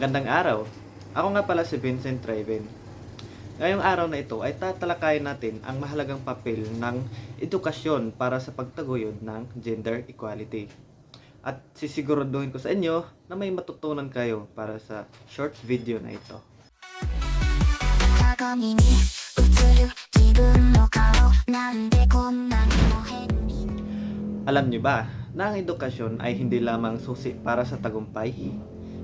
Magandang araw. Ako nga pala si Vincent Raven. Ngayong araw na ito ay tatalakayin natin ang mahalagang papel ng edukasyon para sa pagtaguyod ng gender equality. At sisiguraduhin ko sa inyo na may matutunan kayo para sa short video na ito. Alam nyo ba na ang edukasyon ay hindi lamang susi para sa tagumpay,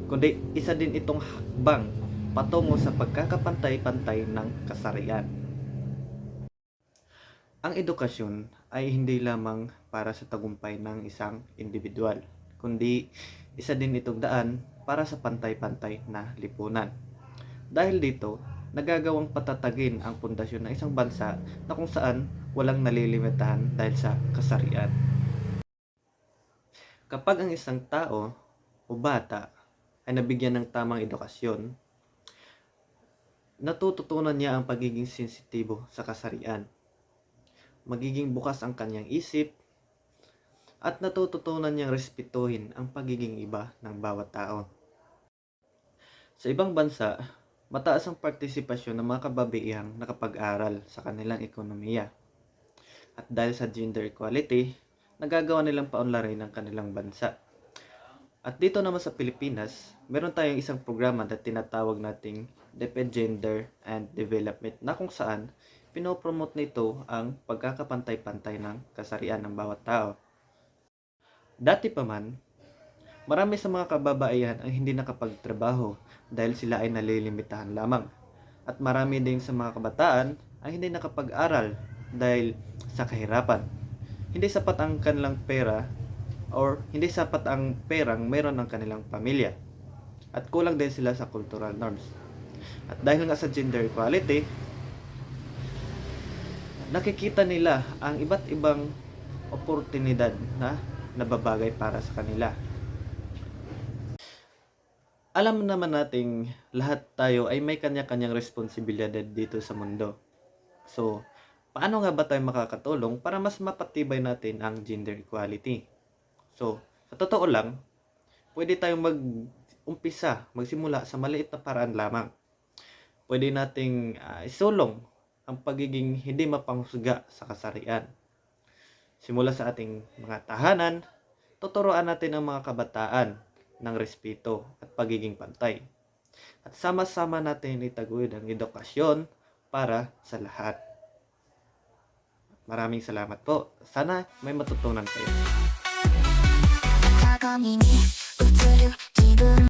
kundi isa din itong hakbang patungo sa pagkakapantay-pantay ng kasarian. Ang edukasyon ay hindi lamang para sa tagumpay ng isang individual, kundi isa din itong daan para sa pantay-pantay na lipunan. Dahil dito, nagagawang patatagin ang pundasyon ng isang bansa na kung saan walang nalilimitahan dahil sa kasarian. Kapag ang isang tao o bata ay nabigyan ng tamang edukasyon, natututunan niya ang pagiging sensitibo sa kasarian. Magiging bukas ang kanyang isip at natututunan niyang respetuhin ang pagiging iba ng bawat tao. Sa ibang bansa, mataas ang partisipasyon ng mga kababaihang nakapag-aral sa kanilang ekonomiya. At dahil sa gender equality, nagagawa nilang paunlarin ang kanilang bansa. At dito naman sa Pilipinas, meron tayong isang programa na tinatawag nating DepEd Gender and Development na kung saan pinopromote nito ang pagkakapantay-pantay ng kasarian ng bawat tao. Dati pa man, marami sa mga kababaihan ang hindi nakapagtrabaho dahil sila ay nalilimitahan lamang. At marami din sa mga kabataan ang hindi nakapag-aral dahil sa kahirapan hindi sapat ang kanilang pera or hindi sapat ang perang meron ng kanilang pamilya. At kulang din sila sa cultural norms. At dahil nga sa gender equality, nakikita nila ang iba't ibang oportunidad na nababagay para sa kanila. Alam naman nating lahat tayo ay may kanya-kanyang responsibilidad dito sa mundo. So, paano nga ba tayo makakatulong para mas mapatibay natin ang gender equality? So, sa totoo lang, pwede tayong mag-umpisa, magsimula sa maliit na paraan lamang. Pwede nating ah, isulong ang pagiging hindi mapanghusga sa kasarian. Simula sa ating mga tahanan, tuturuan natin ang mga kabataan ng respeto at pagiging pantay. At sama-sama natin itaguyod ang edukasyon para sa lahat. Maraming salamat po. Sana may matutunan kayo. 鏡に映る自分